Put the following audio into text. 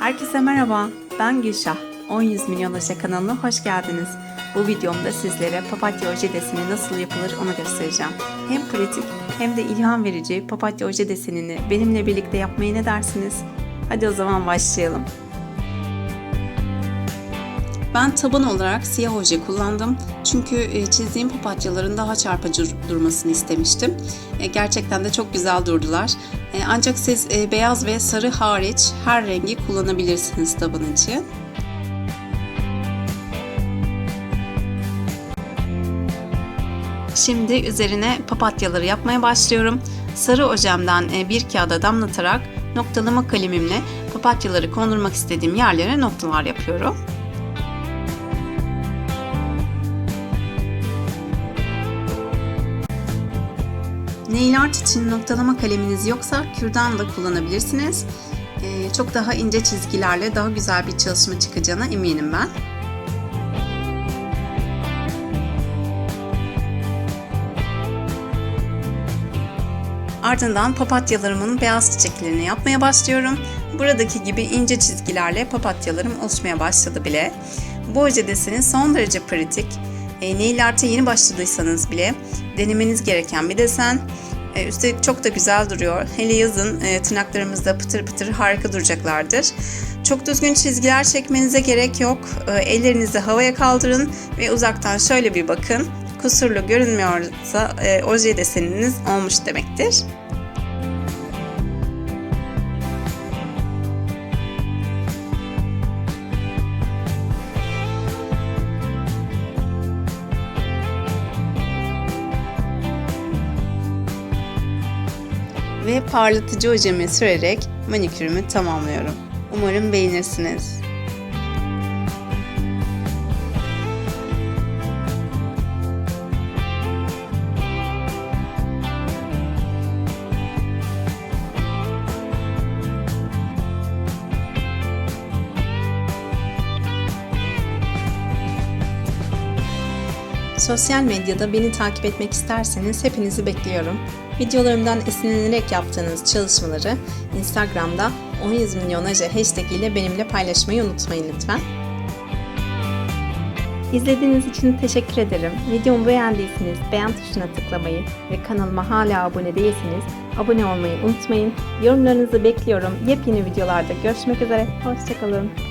Herkese merhaba, ben Gülşah. 10 milyon aşı kanalına hoş geldiniz. Bu videomda sizlere papatya oje deseni nasıl yapılır onu göstereceğim. Hem pratik hem de ilham verici papatya oje desenini benimle birlikte yapmaya ne dersiniz? Hadi o zaman başlayalım. Ben taban olarak siyah oje kullandım. Çünkü e, çizdiğim papatyaların daha çarpıcı durmasını istemiştim. E, Gerçekten de çok güzel durdular. E, Ancak siz beyaz ve sarı hariç her rengi kullanabilirsiniz taban için. Şimdi üzerine papatyaları yapmaya başlıyorum. Sarı ojemden bir kağıda damlatarak noktalama kalemimle papatyaları kondurmak istediğim yerlere noktalar yapıyorum. Nail art için noktalama kaleminiz yoksa kürdan da kullanabilirsiniz. Ee, çok daha ince çizgilerle daha güzel bir çalışma çıkacağına eminim ben. Ardından papatyalarımın beyaz çiçeklerini yapmaya başlıyorum. Buradaki gibi ince çizgilerle papatyalarım oluşmaya başladı bile. Bu oje deseni son derece pratik. E, nail art'a yeni başladıysanız bile denemeniz gereken bir desen. E, üstelik çok da güzel duruyor. Hele yazın e, tırnaklarımızda pıtır pıtır harika duracaklardır. Çok düzgün çizgiler çekmenize gerek yok. E, ellerinizi havaya kaldırın ve uzaktan şöyle bir bakın. Kusurlu görünmüyorsa e, oje deseniniz olmuş demektir. Ve parlatıcı ojemi sürerek manikürümü tamamlıyorum. Umarım beğenirsiniz. Sosyal medyada beni takip etmek isterseniz hepinizi bekliyorum. Videolarımdan esinlenerek yaptığınız çalışmaları Instagram'da 17 milyon aje hashtag ile benimle paylaşmayı unutmayın lütfen. İzlediğiniz için teşekkür ederim. Videomu beğendiyseniz beğen tuşuna tıklamayı ve kanalıma hala abone değilseniz abone olmayı unutmayın. Yorumlarınızı bekliyorum. Yepyeni videolarda görüşmek üzere. Hoşçakalın.